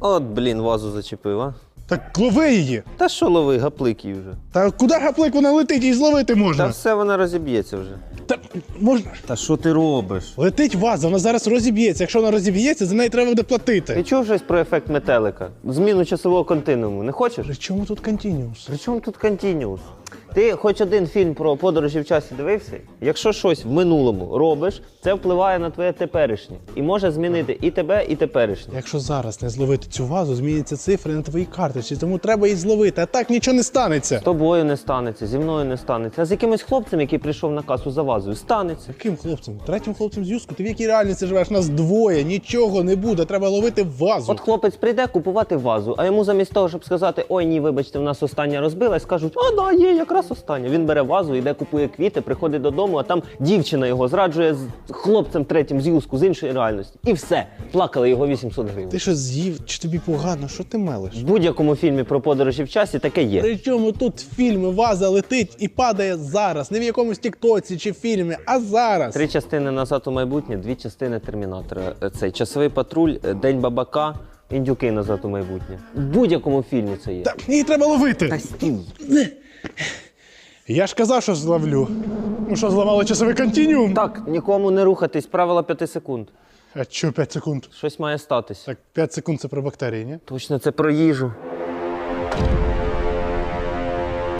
От, блін, вазу зачепив, а? Так лови її. Та що лови, гаплик її вже. Та куди гаплик вона летить, її зловити можна. Та все вона розіб'ється вже. Та можна. Та що ти робиш? Летить ваза, вона зараз розіб'ється. Якщо вона розіб'ється, за неї треба буде Ти чув щось про ефект метелика? Зміну часового континууму. Не хочеш? При чому тут континіус? При чому тут континіус? Ти хоч один фільм про подорожі в часі дивився? Якщо щось в минулому робиш, це впливає на твоє теперішнє і може змінити і тебе, і теперішнє. Якщо зараз не зловити цю вазу, зміняться цифри на твоїй карточці, тому треба її зловити, а так нічого не станеться. З тобою не станеться, зі мною не станеться. А з якимось хлопцем, який прийшов на касу за вазою, станеться. Яким хлопцем? Третім хлопцем з юску? Ти в якій реальності живеш? Нас двоє, нічого не буде, треба ловити вазу. От хлопець прийде купувати вазу, а йому замість того, щоб сказати, ой ні, вибачте, в нас остання розбилась, скажуть, а да, є, якраз остання. Він бере вазу, йде, купує квіти, приходить додому, а там дівчина його зраджує з хлопцем третім з юску з іншої реальності. І все. Плакали його 800 гривень. Ти що з'їв? Чи тобі погано? Що ти мелиш? В будь-якому фільмі про подорожі в часі таке є. Причому тут фільми ваза летить і падає зараз, не в якомусь тіктоці чи фільмі, а зараз. Три частини назад у майбутнє, дві частини термінатора. Цей часовий патруль, день бабака, індюки назад у майбутнє. В будь-якому фільмі це є. Та її треба ловити. Та стій. Я ж казав, що зловлю. Ну що, зламали часовий континіум? Так, нікому не рухатись, правило 5 секунд. А що 5 секунд? Щось має статись. Так, 5 секунд це про бактерії, ні? Точно це про їжу.